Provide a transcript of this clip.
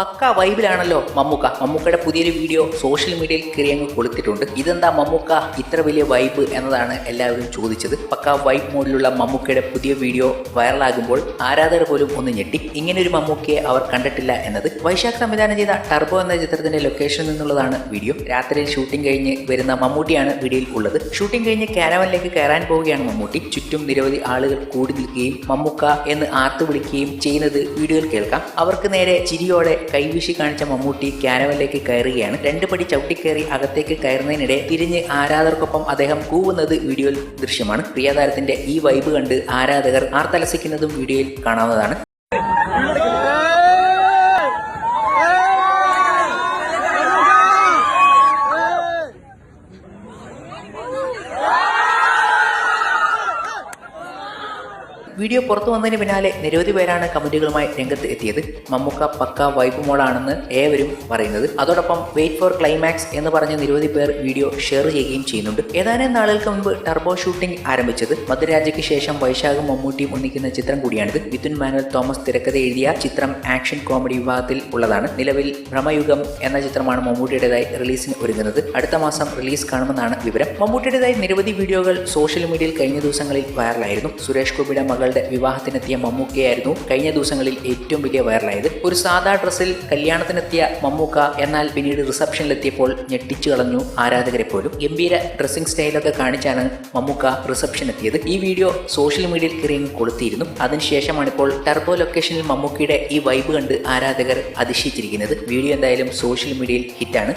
പക്ക വൈബിലാണല്ലോ മമ്മൂക്ക. മമ്മൂക്കയുടെ പുതിയൊരു video social മീഡിയയിൽ കയറി അങ്ങ് കൊളുത്തിട്ടുണ്ട്. ഇതെന്താ മമ്മൂക്ക? ഇത്ര വലിയ വൈബ് എന്നതാണ് എല്ലാവരും ചോദിച്ചത്. പക്ക വൈബ് മോഡിലുള്ള മമ്മൂക്കയുടെ പുതിയ വീഡിയോ വൈറലാകുമ്പോൾ ആരാധകർ പോലും ഒന്ന് ഞെട്ടി. ഇങ്ങനെ ഒരു മമ്മൂക്കയെ അവർ കണ്ടിട്ടില്ല എന്നത് വൈശാഖ് സംവിധാനം ചെയ്ത ടർബോ എന്ന ചിത്രത്തിന്റെ ലൊക്കേഷനിൽ നിന്നുള്ളതാണ് വീഡിയോ. രാത്രിയിൽ ഷൂട്ടിംഗ് കഴിഞ്ഞ് വരുന്ന മമ്മൂട്ടിയാണ് വീഡിയോയിൽ ഉള്ളത്. ഷൂട്ടിംഗ് കഴിഞ്ഞ് കാരവനിലേക്ക് കയറാൻ പോവുകയാണ് മമ്മൂട്ടി. ചുറ്റും നിരവധി ആളുകൾ കൂടി നിൽക്കുകയും മമ്മൂക്ക എന്ന് ആർത്തു വിളിക്കുകയും ചെയ്യുന്നത് വീഡിയോയിൽ കേൾക്കാം. അവർക്ക് നേരെ ചിരിയോടെ കൈവീശി കാണിച്ച മമ്മൂട്ടി ക്യാനവലിലേക്ക് കയറുകയാണ്. രണ്ട് പടി ചവിട്ടിക്കയറി അകത്തേക്ക് കയറുന്നതിനിടെ തിരിഞ്ഞ് ആരാധകർക്കൊപ്പം അദ്ദേഹം കൂവുന്നത് വീഡിയോയിൽ ദൃശ്യമാണ്. പ്രിയതാരത്തിന്റെ ഈ വൈബ് കണ്ട് ആരാധകർ ആർത്തലസിക്കുന്നതും വീഡിയോയിൽ കാണാവുന്നതാണ്. വീഡിയോ പുറത്തു വന്നതിന് പിന്നാലെ നിരവധി പേരാണ് കമന്റുകളുമായി രംഗത്ത് എത്തിയത്. മമ്മൂക്ക പക്ക വൈബ് മോളാണെന്ന് ഏവരും പറയുന്നത്. അതോടൊപ്പം വെയിറ്റ് ഫോർ ക്ലൈമാക്സ് എന്ന് പറഞ്ഞ നിരവധി പേർ വീഡിയോ ഷെയർ ചെയ്യുകയും ചെയ്യുന്നുണ്ട്. ഏതാനും നാളുകൾക്ക് മുമ്പ് ടർബോ ഷൂട്ടിംഗ് ആരംഭിച്ചത്. മധുരാജയ്ക്ക് ശേഷം വൈശാഖും മമ്മൂട്ടിയും ഒന്നിക്കുന്ന ചിത്രം കൂടിയാണിത്. വിതുൻ മാനുവൽ തോമസ് തിരക്കഥ എഴുതിയ ചിത്രം ആക്ഷൻ കോമഡി വിഭാഗത്തിൽ ഉള്ളതാണ്. നിലവിൽ ഭ്രമയുഗം എന്ന ചിത്രമാണ് മമ്മൂട്ടിയുടേതായി റിലീസിന് ഒരുങ്ങുന്നത്. അടുത്ത മാസം റിലീസ് കാണുമെന്നാണ് വിവരം. മമ്മൂട്ടിയുടേതായി നിരവധി വീഡിയോകൾ സോഷ്യൽ മീഡിയയിൽ കഴിഞ്ഞ ദിവസങ്ങളിൽ വൈറലായിരുന്നു സുരേഷ് ഗോപിയുടെ മകളുടെ വിവാഹത്തിനെത്തിയ മമ്മൂക്കയായിരുന്നു കഴിഞ്ഞ ദിവസങ്ങളിൽ ഏറ്റവും വലിയ വൈറലായത്. ഒരു സാധാ ഡ്രസ്സിൽ കല്യാണത്തിനെത്തിയ മമ്മൂക്ക എന്നാൽ പിന്നീട് റിസപ്ഷനിലെത്തിയപ്പോൾ ഞെട്ടിച്ചു കളഞ്ഞു ആരാധകരെ പോലും. ഗംഭീര ഡ്രസ്സിംഗ് സ്റ്റൈലൊക്കെ കാണിച്ചാണ് മമ്മൂക്ക റിസപ്ഷൻ എത്തിയത് ഈ വീഡിയോ സോഷ്യൽ മീഡിയയിൽ കയറി കൊളുത്തിയിരുന്നു. അതിനുശേഷമാണ് ഇപ്പോൾ ടർബോ ലൊക്കേഷനിൽ മമ്മൂക്കയുടെ ഈ വൈബ് കണ്ട് ആരാധകർ അതിശയിച്ചിരിക്കുന്നത്. വീഡിയോ എന്തായാലും സോഷ്യൽ മീഡിയയിൽ ഹിറ്റാണ്.